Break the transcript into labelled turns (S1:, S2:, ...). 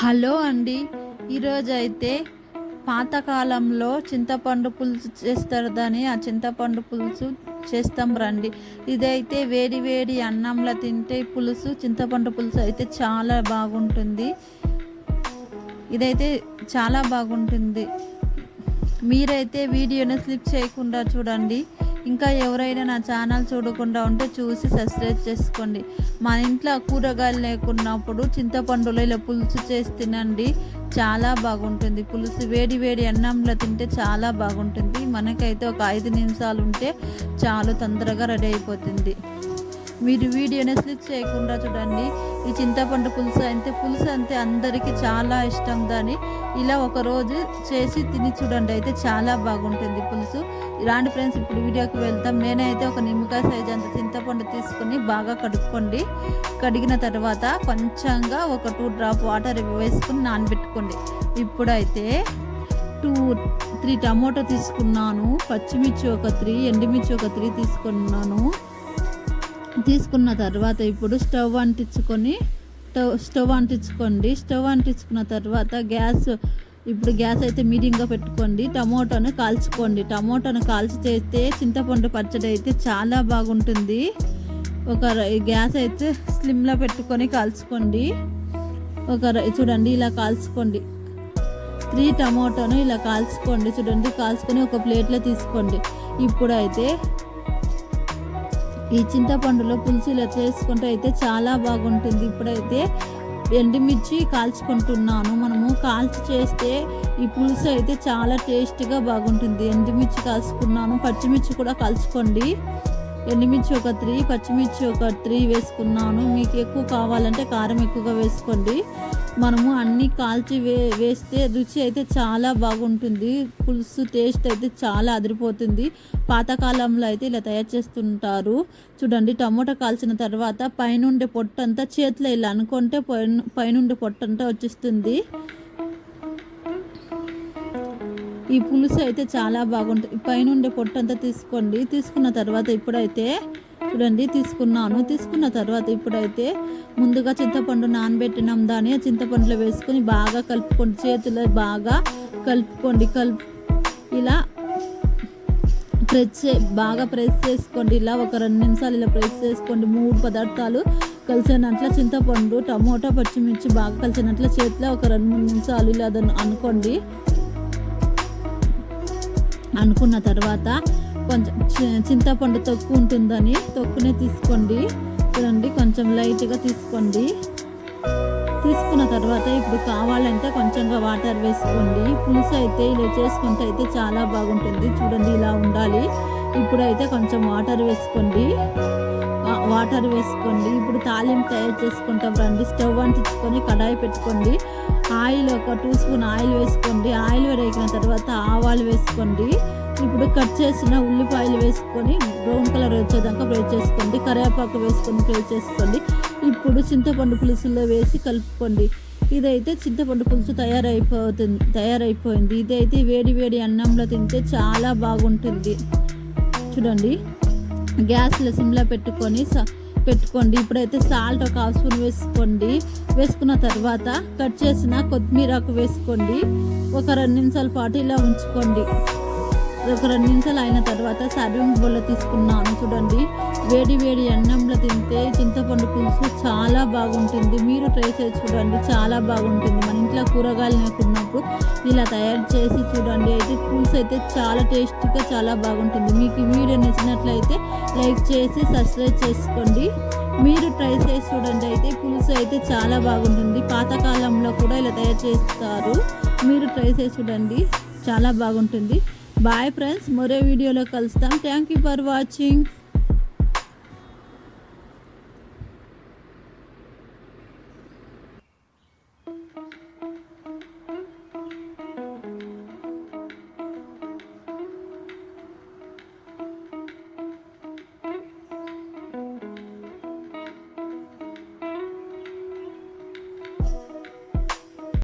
S1: Hello అండి. ఈరోజు అయితే పాతకాలంలో చింతపండు పులుసు చేస్తారు దాని ఆ చింతపండు పులుసు చేస్తాం రండి. ఇదైతే వేడి వేడి అన్నంలో తింటే పులుసు చింతపండు పులుసు అయితే చాలా బాగుంటుంది. ఇదైతే చాలా బాగుంటుంది. మీరైతే వీడియోని స్లిప్ చేయకుండా చూడండి. ఇంకా ఎవరైనా నా ఛానల్ చూడకుండా ఉంటే చూసి సబ్స్క్రైబ్ చేసుకోండి. మా ఇంట్లో కూరగాయలు లేకున్నప్పుడు చింతపండులో ఇలా పులుసు చేసి తినండి. చాలా బాగుంటుంది. పులుసు వేడి వేడి అన్నంలో తింటే చాలా బాగుంటుంది. మనకైతే ఒక ఐదు నిమిషాలు ఉంటే చాలా తొందరగా రెడీ అయిపోతుంది. మీరు వీడియోని స్లిప్ చేయకుండా చూడండి. ఈ చింతపండు పులుసు అయితే పులుసు అంటే అందరికీ చాలా ఇష్టం దాని. ఇలా ఒకరోజు చేసి తిని చూడండి. అయితే చాలా బాగుంటుంది పులుసు. ఇలాంటి ఫ్రెండ్స్ ఇప్పుడు వీడియోకి వెళ్తాం నేనైతే ఒక నిమ్మకాయ సైజ్ అంత చింతపండు తీసుకుని బాగా కడుక్కోండి. కడిగిన తర్వాత కొంచెంగా ఒక టూ డ్రాప్ వాటర్ వేసుకుని నానబెట్టుకోండి. ఇప్పుడైతే టూ త్రీ టమాటో తీసుకున్నాను. పచ్చిమిర్చి ఒక త్రీ ఎండుమిర్చి ఒక త్రీ తీసుకున్నాను. తీసుకున్న తర్వాత ఇప్పుడు స్టవ్ అంటించుకొని స్టవ్ స్టవ్ అంటించుకోండి. స్టవ్ అంటించుకున్న తర్వాత గ్యాస్ ఇప్పుడు గ్యాస్ అయితే మీడియంగా పెట్టుకోండి. టమోటాను కాల్చుకోండి. టమోటాను కాల్చి చేస్తే చింతపండు పచ్చడి అయితే చాలా బాగుంటుంది. ఒక గ్యాస్ అయితే స్లిమ్లో పెట్టుకొని కాల్చుకోండి. ఒక చూడండి ఇలా కాల్చుకోండి. త్రీ టమోటాను ఇలా కాల్చుకోండి. చూడండి కాల్చుకొని ఒక ప్లేట్లో తీసుకోండి. ఇప్పుడైతే ఈ చింతపండులో పులుసు ఇలా చేసుకుంటే అయితే చాలా బాగుంటుంది. ఇప్పుడైతే ఎండుమిర్చి కాల్చుకుంటున్నాను. మనము కాల్చి చేస్తే ఈ పులుసు అయితే చాలా టేస్ట్గా బాగుంటుంది. ఎండుమిర్చి కాల్చుకున్నాను. పచ్చిమిర్చి కూడా కాల్చుకోండి. ఎండుమిర్చి ఒక త్రీ పచ్చిమిర్చి ఒక త్రీ వేసుకున్నాను. మీకు ఎక్కువ కావాలంటే కారం ఎక్కువగా వేసుకోండి. మనము అన్నీ కాల్చి వే వేస్తే రుచి అయితే చాలా బాగుంటుంది. పులుసు టేస్ట్ అయితే చాలా అదిరిపోతుంది. పాతకాలంలో అయితే ఇలా తయారు చేస్తుంటారు. చూడండి టమోటా కాల్చిన తర్వాత పైనుండే పొట్టంతా చేతిలో ఇలా అనుకుంటే పైన పైనుండే పొట్టంతా వచ్చేస్తుంది. ఈ పులుసు అయితే చాలా బాగుంటుంది. పైనుండే పొట్టంతా తీసుకోండి. తీసుకున్న తర్వాత ఇప్పుడైతే చూడండి తీసుకున్నాను. తీసుకున్న తర్వాత ఇప్పుడైతే ముందుగా చింతపండు నానబెట్టినాం. దాన్ని చింతపండులో వేసుకొని బాగా కలుపుకోండి. చేతిలో బాగా కలుపుకోండి. కలుపు ఇలా ప్రెస్ చే బాగా ప్రెస్ చేసుకోండి. ఇలా ఒక రెండు నిమిషాలు ఇలా ప్రెస్ చేసుకోండి. మూడు పదార్థాలు కలిసినట్ల చింతపండు టమోటా పచ్చిమిర్చి బాగా కలిసినట్ల చేతిలో ఒక రెండు మూడు నిమిషాలు ఇలా అనుకోండి. అనుకున్న తర్వాత కొంచెం చింతపండు తొక్కు ఉంటుందని తొక్కునే తీసుకోండి. చూడండి కొంచెం లైట్గా తీసుకోండి. తీసుకున్న తర్వాత ఇప్పుడు కావాలంటే కొంచెంగా వాటర్ వేసుకోండి. పులుసు అయితే ఇలా చేసుకుంటే అయితే చాలా బాగుంటుంది. చూడండి ఇలా ఉండాలి. ఇప్పుడైతే కొంచెం వాటర్ వేసుకోండి. వాటర్ వేసుకోండి. ఇప్పుడు తాలింపు తయారు చేసుకుంటాం రండి. స్టవ్ అంటించుకొని కడాయి పెట్టుకోండి. ఆయిల్ ఒక టూ స్పూన్ ఆయిల్ వేసుకోండి. ఆయిల్ వేడైన తర్వాత ఆవాలు వేసుకోండి. ఇప్పుడు కట్ చేసిన ఉల్లిపాయలు వేసుకొని బ్రౌన్ కలర్ వచ్చేదాకా ఫ్రై చేసుకోండి. కరివేపాకు వేసుకొని ఫ్రై చేసుకోండి. ఇప్పుడు చింతపండు పులుసులో వేసి కలుపుకోండి. ఇదైతే చింతపండు పులుసు తయారైపోతుంది తయారైపోయింది. ఇదైతే వేడి వేడి అన్నంలో తింటే చాలా బాగుంటుంది. చూడండి. గ్యాస్లో సిమ్లో పెట్టుకొని స- పెట్టుకోండి. ఇప్పుడైతే సాల్ట్ ఒక హాఫ్ స్పూన్ వేసుకోండి. వేసుకున్న తర్వాత కట్ చేసిన కొత్తిమీరకు వేసుకోండి. ఒక రెండు నిమిషాల పాటు ఇలా ఉంచుకోండి. ఒక రెండు నిమిషాలు అయిన తర్వాత సర్వింగ్ బౌల్లో తీసుకున్నాను చూడండి. వేడి వేడి అన్నంలో తింటే చింతపండు పులుసు చాలా బాగుంటుంది. మీరు ట్రై చేసి చూడండి చాలా బాగుంటుంది. మన ఇంట్లో కూరగాయలు లేకున్నప్పుడు ఇలా తయారు చేసి చూడండి. అయితే పులుసు అయితే చాలా టేస్టీగా చాలా బాగుంటుంది. మీకు వీడియో నచ్చినట్లయితే లైక్ చేసి సబ్స్క్రైబ్ చేసుకోండి. మీరు ట్రై చేసి చూడండి. అయితే పులుసు అయితే చాలా బాగుంటుంది. పాతకాలంలో కూడా ఇలా తయారు చేస్తారు. మీరు ట్రై చేసి చూడండి. చాలా బాగుంటుంది. బాయ్ ఫ్రెండ్స్ మరో వీడియోలో కలుస్తాం థ్యాంక్ యూ ఫర్ వాచింగ్